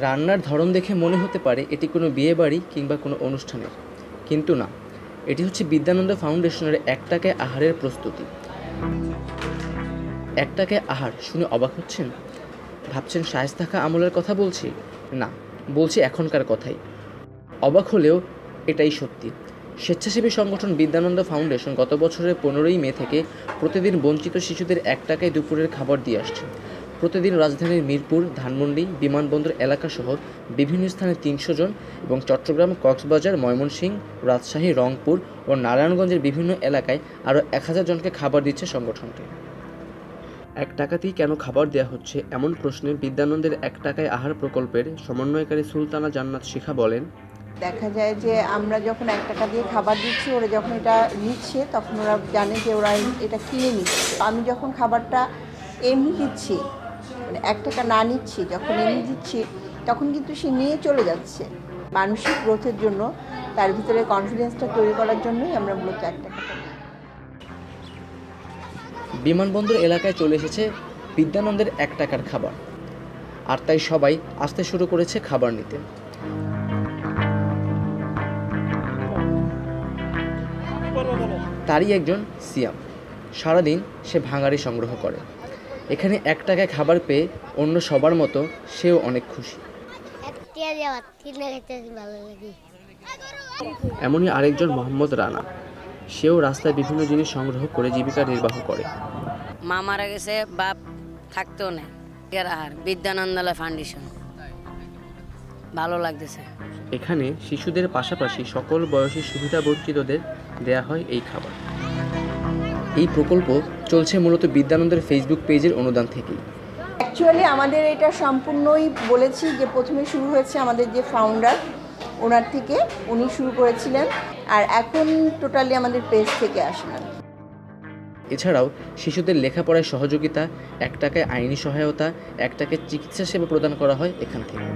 রান্নার ধরন দেখে মনে হতে পারে এটি কোনো বিয়ে বাড়ি কিংবা কোনো অনুষ্ঠানের। কিন্তু না, এটি হচ্ছে বিদ্যানন্দ ফাউন্ডেশনের এক টাকায় আহারের প্রস্তুতি। এক টাকায় আহার শুনে অবাক হচ্ছেন? ভাবছেন শায়েস্তা খা আমলের কথা বলছি? না, বলছি এখনকার কথাই। অবাক হলেও এটাই সত্যি। স্বেচ্ছাসেবী সংগঠন বিদ্যানন্দ ফাউন্ডেশন গত বছরের পনেরোই মে থেকে প্রতিদিন বঞ্চিত শিশুদের এক টাকায় দুপুরের খাবার দিয়ে আসছে। প্রতিদিন রাজধানীর মিরপুর, ধানমন্ডি, বিমানবন্দর এলাকাসহ বিভিন্ন স্থানে তিনশো জন এবং চট্টগ্রাম, কক্সবাজার, ময়মনসিংহ, রাজশাহী, রংপুর ও নারায়ণগঞ্জের বিভিন্ন এলাকায় আরও এক হাজার জনকে খাবার দিচ্ছে সংগঠনটি। এক টাকাতেই কেন খাবার দেওয়া হচ্ছে এমন প্রশ্নে বিদ্যানন্দের এক টাকায় আহার প্রকল্পের সমন্বয়কারী সুলতানা জান্নাত শিখা বলেন, দেখা যায় যে আমরা যখন এক টাকা দিয়ে খাবার দিচ্ছি, ওরা যখন এটা নিচ্ছে, তখন ওরা জানে যে ওরা এটা কিনে নিচ্ছে। আমি যখন খাবারটা এমনি দিচ্ছি মানে এক টাকা না নিচ্ছি, যখন এমনি দিচ্ছি, তখন কিন্তু সে নিয়ে চলে যাচ্ছে। মানসিক গ্রোথের জন্য তার ভিতরে কনফিডেন্সটা তৈরি করার জন্যই আমরা মূলত এক টাকাটা বিমানবন্দর এলাকায় চলে এসেছে বিদ্যানন্দের এক টাকার খাবার। আর তাই সবাই আসতে শুরু করেছে খাবার নিতে। তারই একজন সিয়াম। সারাদিন সে ভাঙাড়ি সংগ্রহ করে। এখানে এক টাকায় খাবার পেয়ে অন্য সবার মতো সেও অনেক খুশি। এমনই আরেকজন মোহাম্মদ রানা। সেও রাস্তায় বিভিন্ন জিনিস সংগ্রহ করে জীবিকা নির্বাহ করে। মা মারা গেছে বাপ থাকতেও নেই। এর আহার বিদ্যানন্দালয় ফাউন্ডেশন। ভালো লাগতেছে। এখানে শিশুদের পাশাপাশি সকল বয়সী সুবিধা বঞ্চিতদের দেয়া হয় এই খাবার। এই প্রকল্প চলছে মূলত বিদ্যানন্দের ফেসবুক পেজের অনুদান থেকেই। অ্যাকচুয়ালি আমাদের এটা সম্পূর্ণই বলেছি যে প্রথমে শুরু হয়েছে আমাদের যে ফাউন্ডার ওনার থেকে উনি শুরু করেছিলেন আর এখন টোটালি আমাদের পেজ থেকে আসেন এছাড়াও শিশুদের লেখাপড়ায় সহযোগিতা এক টাকায় আইনি সহায়তা এক টাকায় চিকিৎসা সেবা প্রদান করা হয় এখান থেকে।